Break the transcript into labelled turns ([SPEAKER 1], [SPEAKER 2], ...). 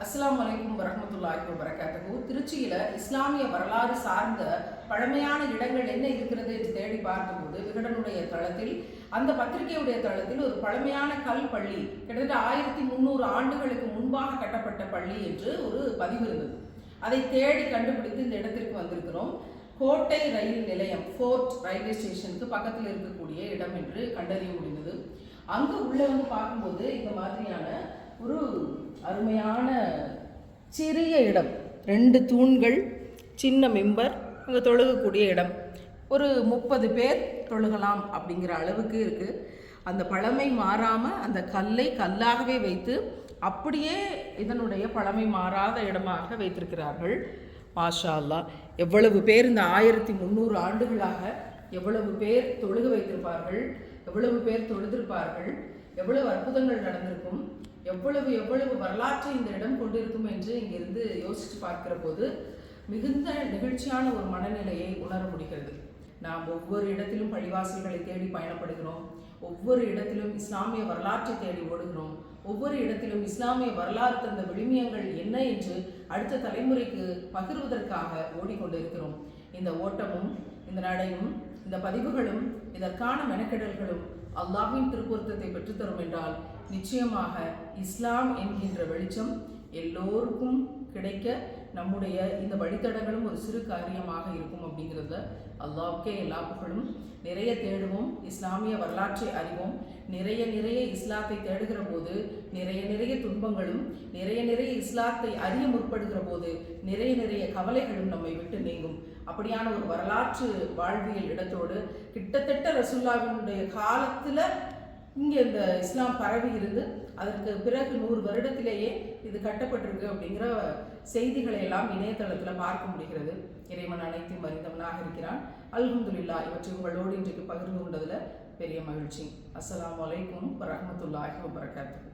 [SPEAKER 1] அஸ்லாம் வலைக்கும் வரமத்துல்லாஹி வரகாத்தகு திருச்சியில் இஸ்லாமிய வரலாறு சார்ந்த பழமையான இடங்கள் என்ன இருக்கிறது என்று தேடி பார்த்தபோது விகடனுடைய தளத்தில் அந்த பத்திரிகையுடைய தளத்தில் ஒரு பழமையான கல் பள்ளி கிட்டத்தட்ட ஆயிரத்தி முந்நூறு ஆண்டுகளுக்கு முன்பாக கட்டப்பட்ட பள்ளி என்று ஒரு பதிவு இருந்தது. அதை தேடி கண்டுபிடித்து இந்த இடத்திற்கு வந்திருக்கிறோம். கோட்டை ரயில் நிலையம் ஃபோர்ட் ரயில்வே ஸ்டேஷனுக்கு பக்கத்தில் இருக்கக்கூடிய இடம் என்று கண்டறிய முடிந்தது. அங்கு உள்ளே வந்து பார்க்கும்போது இந்த மாதிரியான ஒரு அருமையான சிறிய இடம். ரெண்டு தூண்கள் சின்ன மெம்பர் அங்கே தொழுகக்கூடிய இடம். ஒரு முப்பது பேர் தொழுகலாம் அப்படிங்கிற அளவுக்கு இருக்குது அந்த பழமை மாறாமல் அந்த கல்லை கல்லாகவே வைத்து அப்படியே இதனுடைய பழமை மாறாத இடமாக வைத்திருக்கிறார்கள். மாஷா அல்லாஹ் எவ்வளவு பேர் இந்த ஆயிரத்தி முந்நூறு ஆண்டுகளாக எவ்வளவு பேர் தொழுக வைத்திருப்பார்கள் எவ்வளவு பேர் தொழுதிருப்பார்கள். எவ்வளவு அற்புதங்கள் நடந்திருக்கும் எவ்வளவு எவ்வளவு வரலாற்றை இந்த இடம் கொண்டிருக்கும் என்று இங்கிருந்து யோசித்து பார்க்கிற போது மிகுந்த நெகிழ்ச்சியான ஒரு மனநிலையை உணர முடிகிறது. நாம் ஒவ்வொரு இடத்திலும் பள்ளிவாசல்களை தேடி பயணப்படுகிறோம் ஒவ்வொரு இடத்திலும் இஸ்லாமிய வரலாற்றை தேடி ஓடுகிறோம் ஒவ்வொரு இடத்திலும் இஸ்லாமிய வரலாறு தந்த விழுமியங்கள் என்ன என்று அடுத்த தலைமுறைக்கு பகிர்வதற்காக ஓடிக்கொண்டிருக்கிறோம். இந்த ஓட்டமும் இந்த நடையும் இந்த பதிவுகளும் இதற்கான மெனக்கெடல்களும் அல்லாஹின் திருப்பொருத்தத்தை பெற்றுத்தரும் என்றால் நிச்சயமாக இஸ்லாம் என்கின்ற வெளிச்சம் எல்லோருக்கும் கிடைக்க நம்முடைய இந்த வழித்தடங்களும் ஒரு சிறு காரியமாக இருக்கும் அப்படிங்கிறத அல்லாவுக்கே எல்லா புகழும். நிறைய தேடுவோம் இஸ்லாமிய வரலாற்றை அறிவோம். நிறைய நிறைய இஸ்லாத்தை தேடுகிற போது நிறைய நிறைய துன்பங்களும் நிறைய நிறைய இஸ்லாத்தை அறிய முற்படுகிற போது நிறைய நிறைய கவலைகளும் நம்மை விட்டு நீங்கும். அப்படியான ஒரு வரலாற்று வாழ்வியல் இடத்தோடு கிட்டத்தட்ட ரசுல்லாவினுடைய காலத்தில் இங்கே இந்த இஸ்லாம் பரவி இருந்து அதற்கு பிறகு நூறு வருடத்திலேயே இது கட்டப்பட்டிருக்கு அப்படிங்கிற செய்திகளை எல்லாம் இணையதளத்தில் பார்க்க முடிகிறது. இறைவன் அனைத்தையும் அறிந்தவனாக இருக்கிறான். அல்ஹம்துலில்லா இவற்றை உங்களோடு இன்றைக்கு பகிர்ந்து கொண்டதில் பெரிய மகிழ்ச்சி. அஸ்லாம் வலைக்கும் வரமத்துல்லாஹி வபரகாத்துஹு.